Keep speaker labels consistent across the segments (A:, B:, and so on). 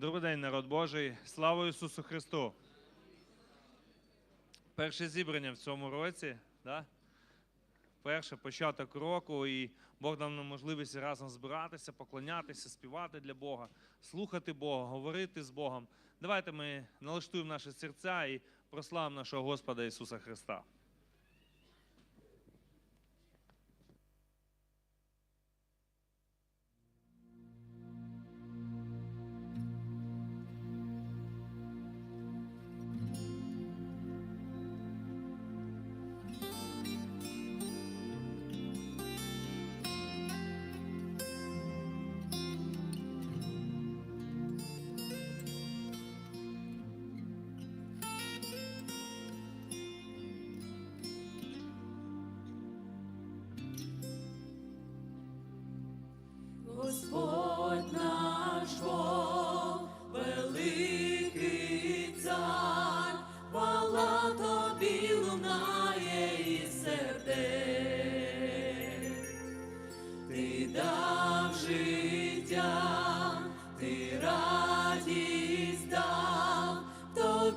A: Добрий день, народ Божий. Слава Ісусу Христу! Перше зібрання в цьому році, да? перше початок року, і Бог дав нам можливість разом збиратися, поклонятися, співати для Бога, слухати Бога, говорити з Богом. Давайте ми налаштуємо наші серця і прославимо нашого Господа Ісуса Христа.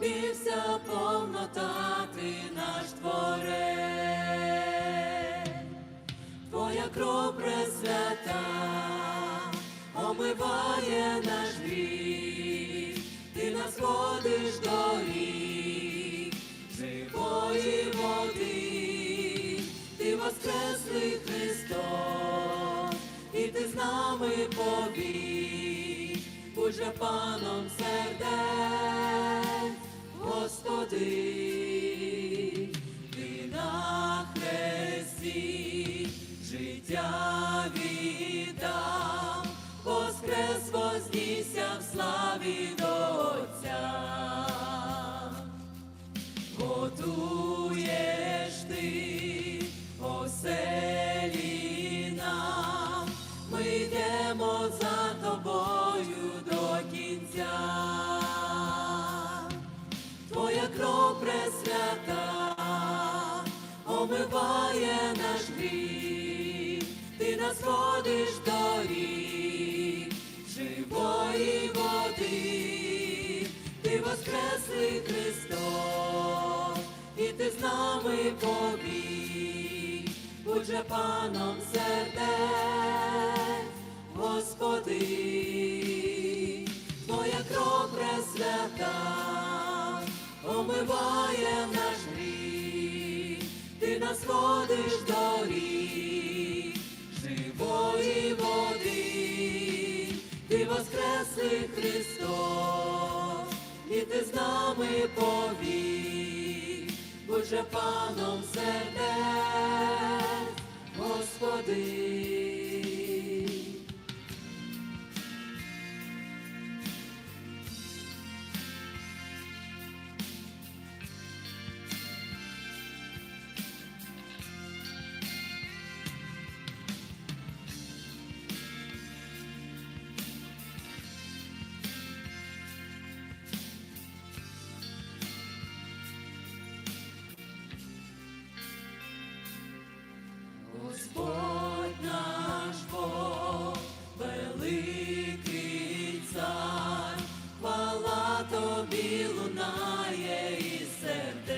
B: Тобі вся повнота, ти наш творець. Твоя кров пресвята омиває наш гріх, ти нас водиш до рік, живої води, ти воскреслий Христос, і ти з нами повік, будь же паном сердець, Господи, ти на хресті життя віддав, воскрес вознісся в славі до омиває наш гріх, ти нас водиш до рік, живої води, ти воскреслий Христос, і ти з нами повік, будь же паном сердець, Господи. Господь наш Бог, великий цар, хвала тобі лунає із сердець.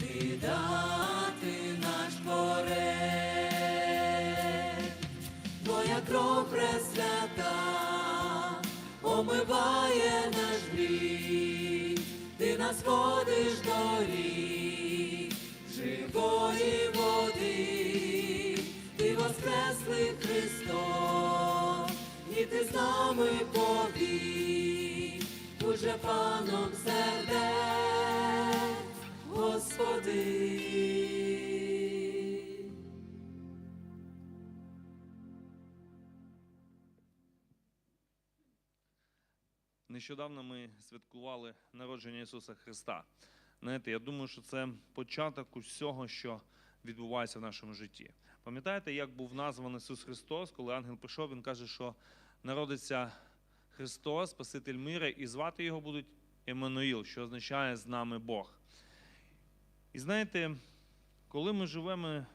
B: Ти дати наш творець, Твоя кров пресвята омиває наш гріх, ти нас водиш до рік, ти з нами повік, будь же паном сердець, Господи.
A: Нещодавно ми святкували народження Ісуса Христа. Знаєте, я думаю, що це початок усього, що відбувається в нашому житті. Пам'ятаєте, як був названий Ісус Христос, коли ангел прийшов, він каже, що народиться Христос, Спаситель мира, і звати його будуть Еммануїл, що означає з нами Бог. І знаєте, коли ми живемо,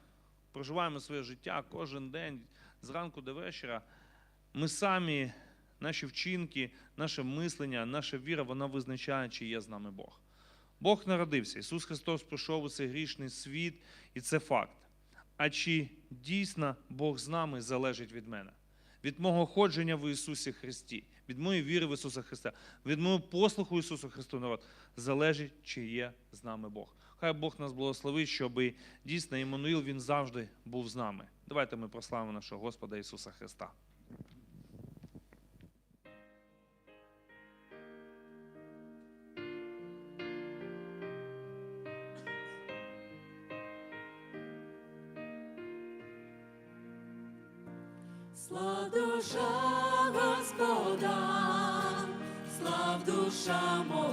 A: проживаємо своє життя кожен день, зранку до вечора, ми самі наші вчинки, наше мислення, наша віра, вона визначає, чи є з нами Бог. Бог народився. Ісус Христос прийшов у цей грішний світ, і це факт. А чи дійсно Бог з нами залежить від мене? Від мого ходження в Ісусі Христі, від моєї віри в Ісуса Христа, від мого послуху Ісусу Христу народ, залежить, чи є з нами Бог. Хай Бог нас благословить, щоб дійсно Іммануїл, Він завжди був з нами. Давайте ми прославимо нашого Господа Ісуса Христа.
B: Слав душа Господа, слав душа моя,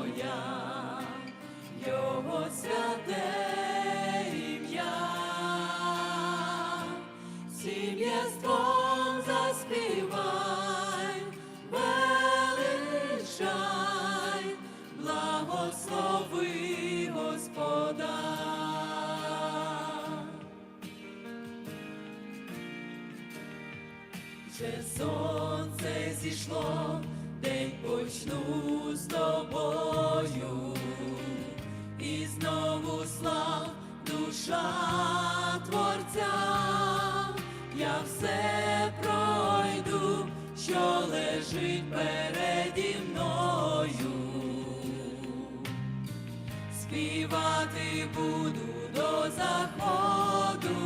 B: співати буду до заходу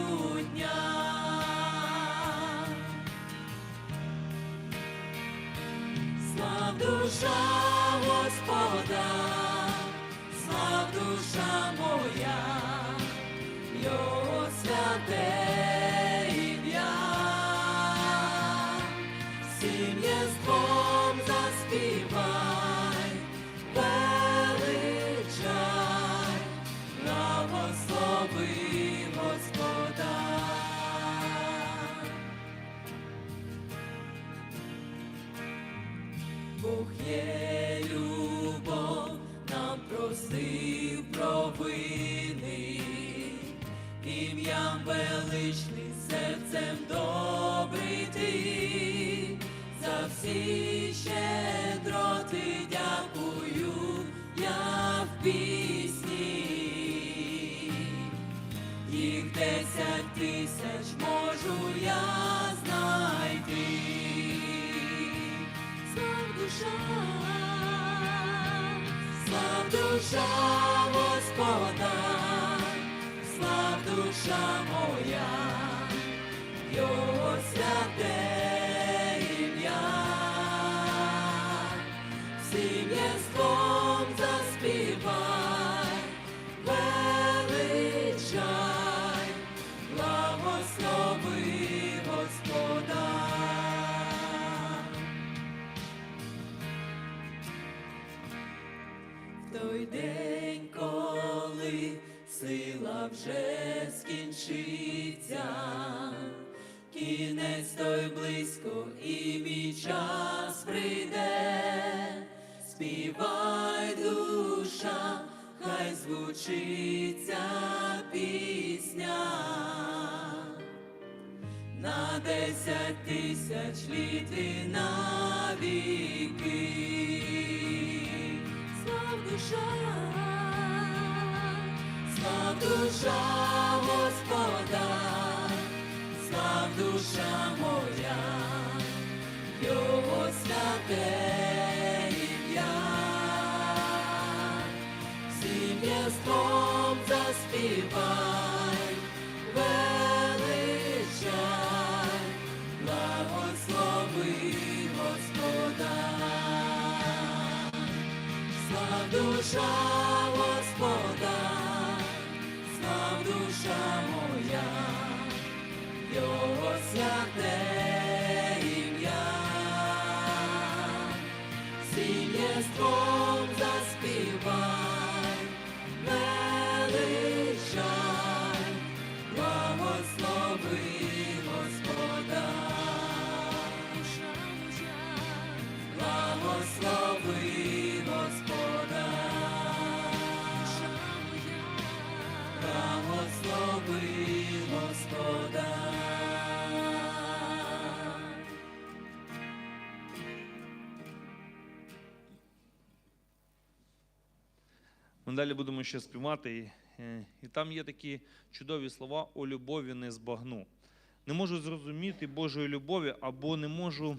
B: дня. Слав душа Господа, слав душа провини, ім'ям величний, серцем добрий ти, за всі щедроти дякую, я в пісні, їх десять тисяч можу я знайти. Слав душа, слав душа душа моя, Його святе душа Господа, слав душа моя, Його святе ім'я, всім єством заспівай, величай, благослови Господа. Слав душа Його святе
A: далі будемо ще співати. І, е, там є такі чудові слова о любові не збагну. Не можу зрозуміти Божої любові або не можу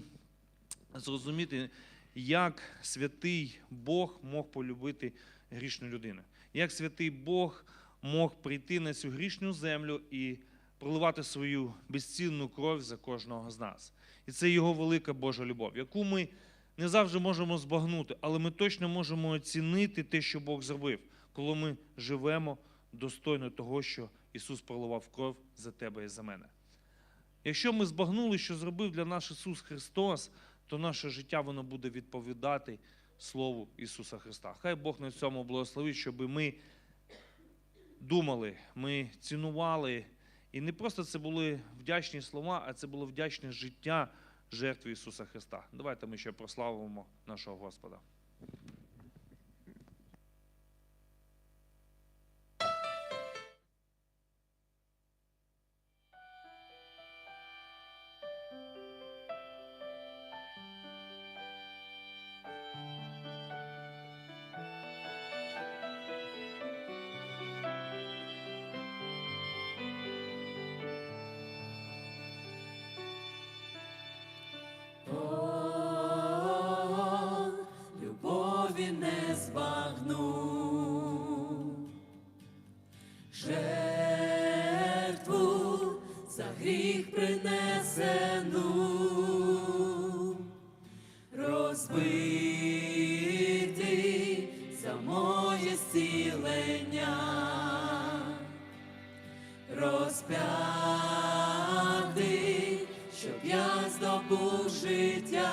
A: зрозуміти, як святий Бог мог полюбити грішну людину. Як святий Бог мог прийти на цю грішну землю і проливати свою безцінну кров за кожного з нас. І це його велика Божа любов, яку ми не завжди можемо збагнути, але ми точно можемо оцінити те, що Бог зробив, коли ми живемо достойно того, що Ісус проливав кров за тебе і за мене. Якщо ми збагнули, що зробив для нас Ісус Христос, то наше життя воно буде відповідати Слову Ісуса Христа. Хай Бог на цьому благословить, щоб ми думали, ми цінували. І не просто це були вдячні слова, а це було вдячне життя жертви Ісуса Христа. Давайте ми ще прославимо нашого Господа.
B: Розп'ятий, щоб я здобув життя.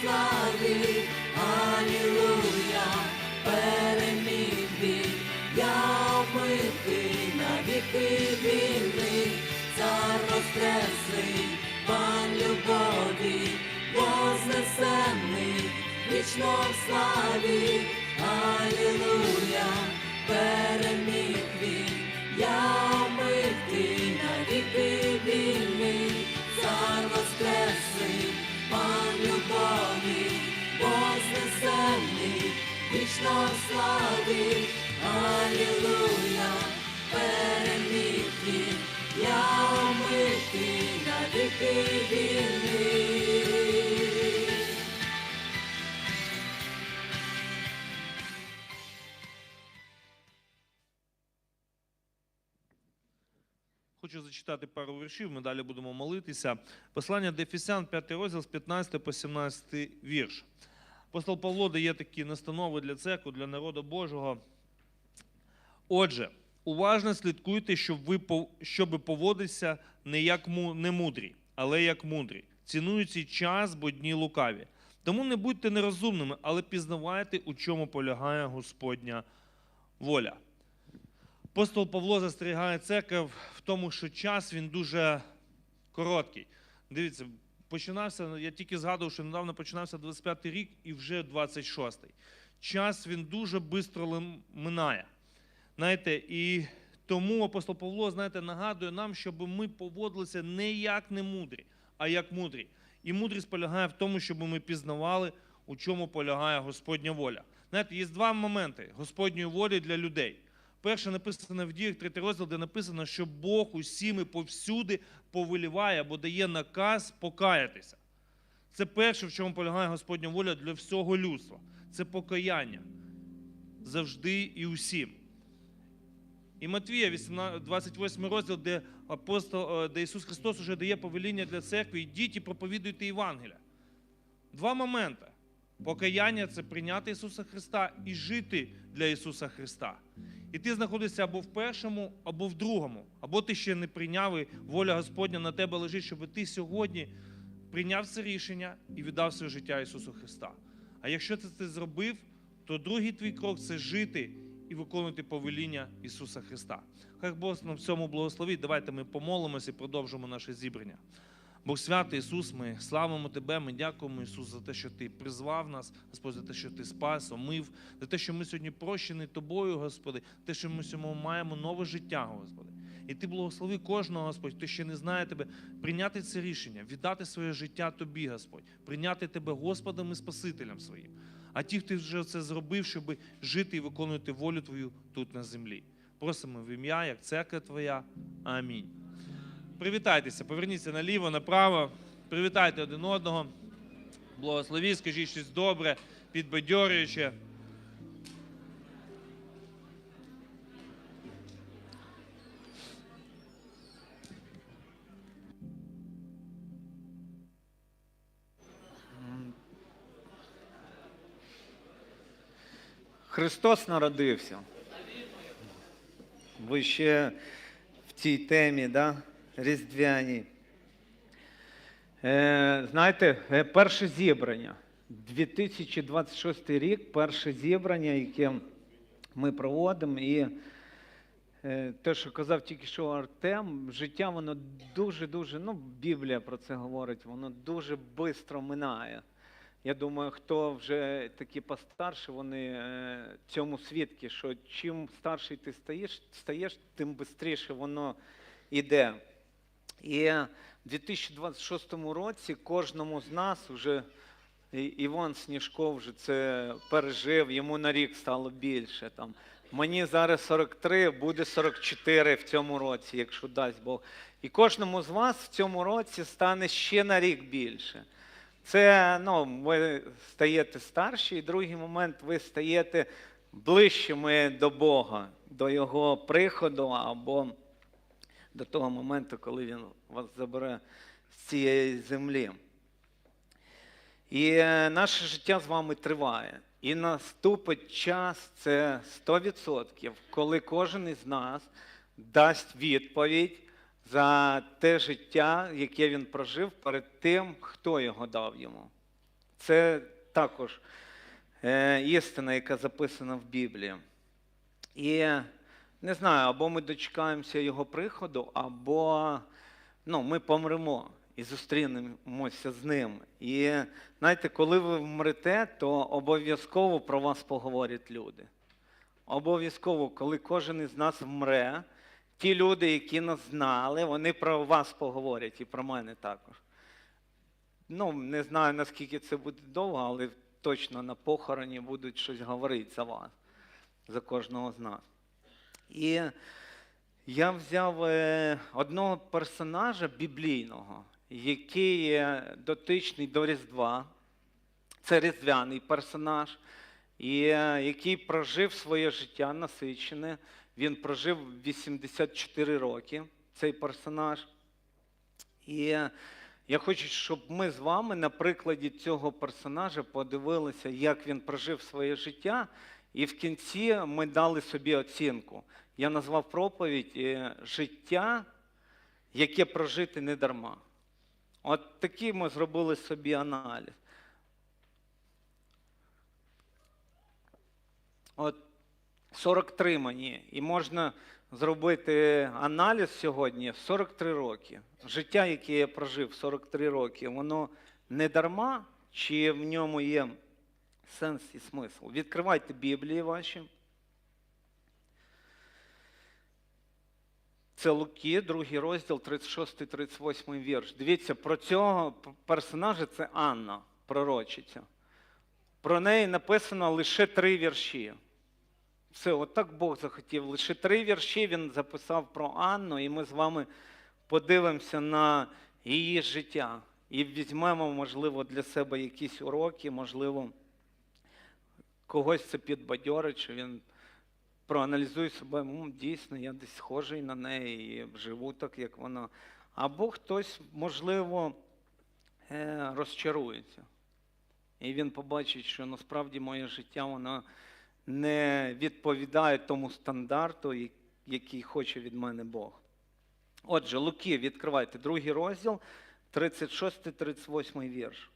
B: слави, Алілуя, переміг він, я на віки вільний, цар воскресний, пан любові, вознесений, вічно в славі, Аллилуйя, переміг він, я вічно в славі, Алілуя, переміг він, я омитий, навіки вільний.
A: Хочу зачитати пару віршів, ми далі будемо молитися. Послання до Ефесян, 5 розділ з 15 по 17 вірш. Апостол Павло дає такі настанови для церкви, для народу Божого. Отже, уважно слідкуйте, щоб ви щоби поводитися не як не мудрі, але як мудрі. Цінуючи час, бо дні лукаві. Тому не будьте нерозумними, але пізнавайте, у чому полягає Господня воля. Апостол Павло застерігає церкву в тому, що час він дуже короткий. Дивіться, починався, я тільки згадував, що недавно починався 25-й рік і вже 26-й. Час він дуже швидко минає. Знаєте, і тому апостол Павло, знаєте, нагадує нам, щоб ми поводилися не як не мудрі, а як мудрі. І мудрість полягає в тому, щоб ми пізнавали, у чому полягає Господня воля. Знаєте, є два моменти Господньої волі для людей. Перше написано в діях, третій розділ, де написано, що Бог усім і повсюди повеліває або дає наказ покаятися. Це перше, в чому полягає Господня воля для всього людства. Це покаяння. Завжди і усім. І Матвія, 28 розділ, де апостол, е, де Ісус Христос уже дає повеління для церкви, йдіть і проповідуйте Євангелія. Два моменти. Покаяння це прийняти Ісуса Христа і жити для Ісуса Христа. І ти знаходишся або в першому, або в другому, або ти ще не прийняв, і воля Господня на тебе лежить, щоб ти сьогодні прийняв це рішення і віддав своє життя Ісусу Христа. А якщо це ти зробив, то другий твій крок це жити і виконувати повеління Ісуса Христа. Хай Бог нам в цьому благословить. Давайте ми помолимося і продовжимо наше зібрання. Бог святий Ісус, ми славимо Тебе, ми дякуємо, Ісус, за те, що Ти призвав нас, Господь, за те, що Ти спас, омив, за те, що ми сьогодні прощені Тобою, Господи, те, що ми сьогодні маємо нове життя, Господи. І Ти благослови кожного, Господь, хто ще не знає Тебе, прийняти це рішення, віддати своє життя Тобі, Господь, прийняти Тебе Господом і Спасителем своїм. А ті, хто вже це зробив, щоб жити і виконувати волю Твою тут на землі. Просимо в ім'я, як церква Твоя. Амінь. Привітайтеся, поверніться наліво, направо, привітайте один одного. Благословіть, скажіть щось добре, підбадьорююче.
C: Христос народився. Ви ще в цій темі, да? Різдвяній. Е, знаєте, е, перше зібрання. 2026 рік, перше зібрання, яке ми проводимо. І е, те, що казав тільки що Артем, життя воно дуже-дуже, ну, Біблія про це говорить, воно дуже швидко минає. Я думаю, хто вже такі постарше, вони е, цьому свідки, що чим старший ти стаєш, стаєш, тим швидше воно йде. І в 2026 році кожному з нас вже Іван Сніжков вже це пережив, йому на рік стало більше. Там. Мені зараз 43, буде 44 в цьому році, якщо дасть Бог. І кожному з вас в цьому році стане ще на рік більше. Це ну, ви стаєте старші, і другий момент ви стаєте ближчими до Бога, до Його приходу або до того моменту, коли Він вас забере з цієї землі. І е, наше життя з вами триває. І наступить час, це 100%, коли кожен із нас дасть відповідь за те життя, яке він прожив перед тим, хто його дав йому. Це також е, істина, яка записана в Біблії. І не знаю, або ми дочекаємося його приходу, або ну, ми помремо. і зустрінемося з ним. І знаєте, коли ви вмрете, то обов'язково про вас поговорять люди. Обов'язково, коли кожен із нас вмре, ті люди, які нас знали, вони про вас поговорять і про мене також. Ну, не знаю, наскільки це буде довго, але точно на похороні будуть щось говорити за вас, за кожного з нас. І я взяв е, одного персонажа біблійного, який дотичний до Різдва. Це різдвяний персонаж, і е, який прожив своє життя насичене. Він прожив 84 роки, цей персонаж. І е, я хочу, щоб ми з вами на прикладі цього персонажа подивилися, як він прожив своє життя, і в кінці ми дали собі оцінку. Я назвав проповідь е, Життя, яке прожити не дарма. От такий ми зробили собі аналіз. От 43 мені, і можна зробити аналіз сьогодні в 43 роки. Життя, яке я прожив 43 роки, воно не дарма, чи в ньому є сенс і смисл. Відкривайте Біблії ваші. Це Луки, другий розділ, 36-38 вірш. Дивіться, про цього персонажа це Анна, пророчиця. Про неї написано лише три вірші. Все, от так Бог захотів. Лише три вірші він записав про Анну, і ми з вами подивимося на її життя. І візьмемо, можливо, для себе якісь уроки, можливо, когось це підбадьорить, що він проаналізує себе, дійсно, я десь схожий на неї і живу так, як вона. Або хтось, можливо, е, розчарується. І він побачить, що насправді моє життя воно не відповідає тому стандарту, який хоче від мене Бог. Отже, Луки, відкривайте другий розділ, 36-38 вірш.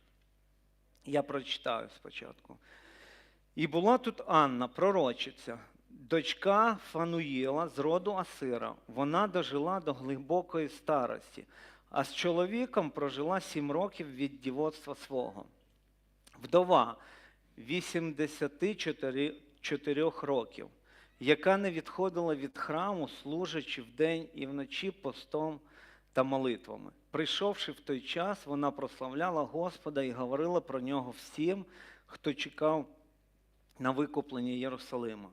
C: Я прочитаю спочатку. І була тут Анна, пророчиця, дочка Фануїла з роду Асира. Вона дожила до глибокої старості, а з чоловіком прожила сім років від дівоцтва свого. Вдова 84 років, яка не відходила від храму, служачи вдень і вночі постом та молитвами. Прийшовши в той час, вона прославляла Господа і говорила про нього всім, хто чекав на викуплення Єрусалима.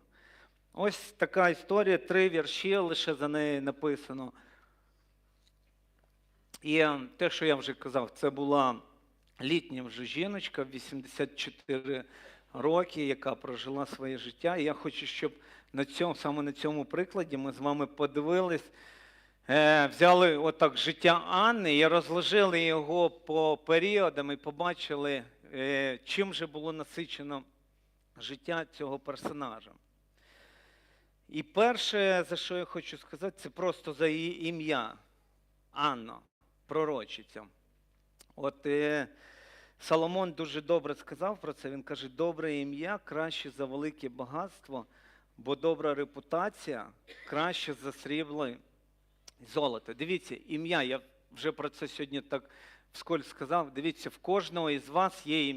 C: Ось така історія, три вірші лише за неї написано. І те, що я вже казав, це була літня вже жіночка, 84 роки, яка прожила своє життя. І я хочу, щоб на цьому, саме на цьому прикладі ми з вами подивились, е, взяли отак життя Анни і розложили його по періодам і побачили, е, чим же було насичено життя цього персонажа. І перше, за що я хочу сказати, це просто за її ім'я Анна, пророчиця. От е, Соломон дуже добре сказав про це. Він каже: добре ім'я краще за велике багатство, бо добра репутація краще за срібло і золото. Дивіться, ім'я, я вже про це сьогодні так вскользь сказав. Дивіться, в кожного із вас є ім'я.